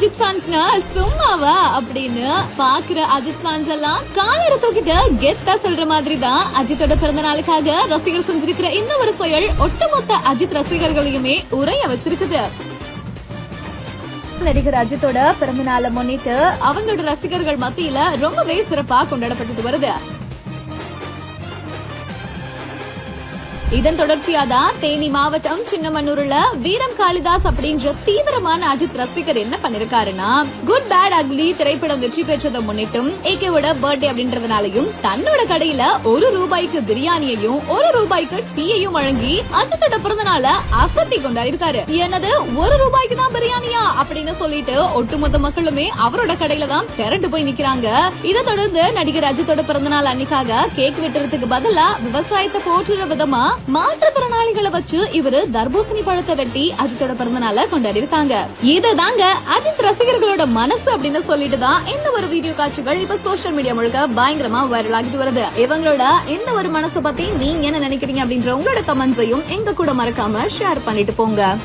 அஜித் ஃபேன்ஸ்னா சும்மாவா அப்படின்னு பாக்குற அஜித் ஃபேன்ஸ் எல்லாம் காலரை தூக்கிட்டு கெத்தா சொல்ற மாதிரி தான் அஜித்தோட பிறந்த நாளுக்காக ரசிகர் செஞ்சிருக்கிற இந்த ஒரு செயல் ஒட்டுமொத்த அஜித் ரசிகர்களையுமே உரைய வச்சிருக்குது நடிகர் அஜித்தோட பிறந்த நாளை முன்னிட்டு அவங்களோட ரசிகர்கள் மத்தியில ரொம்பவே சிறப்பா கொண்டாடப்பட்டு வருது இதன் தொடர்ச்சியா தான் தேனி மாவட்டம் சின்னமன்னூர்ல வீரம் காளிதாஸ் அப்படின்ற தீவிரமான அஜித் ரசிகர் என்ன பண்ணிருக்காருன்னா குட் பேட் அக்லி திரைப்படம் வெற்றி பெற்றதை முன்னிட்டும் ஏகேவோட பர்த்டே அப்படின்றதுனாலையும் தன்னோட கடையில ஒரு ரூபாய்க்கு பிரியாணியையும் ஒரு ரூபாய்க்கு டீயையும் வழங்கி அஜித்தோட பிறந்த அசத்தி அசத்தி கொண்டாடிருக்காரு. என்னது ஒரு ரூபாய்க்கு தான் பிரியாணியா அப்படின்னு சொல்லிட்டு ஒட்டுமொத்த மக்களுமே அவரோட கடையில தான் திரண்டு போய் நிக்கிறாங்க. இதை தொடர்ந்து நடிகர் அஜித்தோட பிறந்த நாள் அன்னைக்காக கேக் வெட்டுறதுக்கு பதிலா விவசாயத்தை போற்றுற விதமா மாற்றுத்திறனாளிகளை வச்சு இவரு தர்பூசணி பழத்தை வெட்டி அஜித்தோட பிறந்த நாள கொண்டாடி இருக்காங்க இதுதாங்க அஜித் ரசிகர்களோட மனசு அப்படின்னு சொல்லிட்டு தான் இந்த ஒரு வீடியோ காட்சிகள் இப்ப சோஷியல் மீடியா முழுக்க பயங்கரமா வைரல் ஆகிட்டு வருது. இவங்களோட இந்த ஒரு மனசை பத்தி நீங்க என்ன நினைக்கிறீங்க அப்படின்ற உங்களோட கமெண்ட்ஸையும் எங்க கூட மறக்காம ஷேர் பண்ணிட்டு போங்க.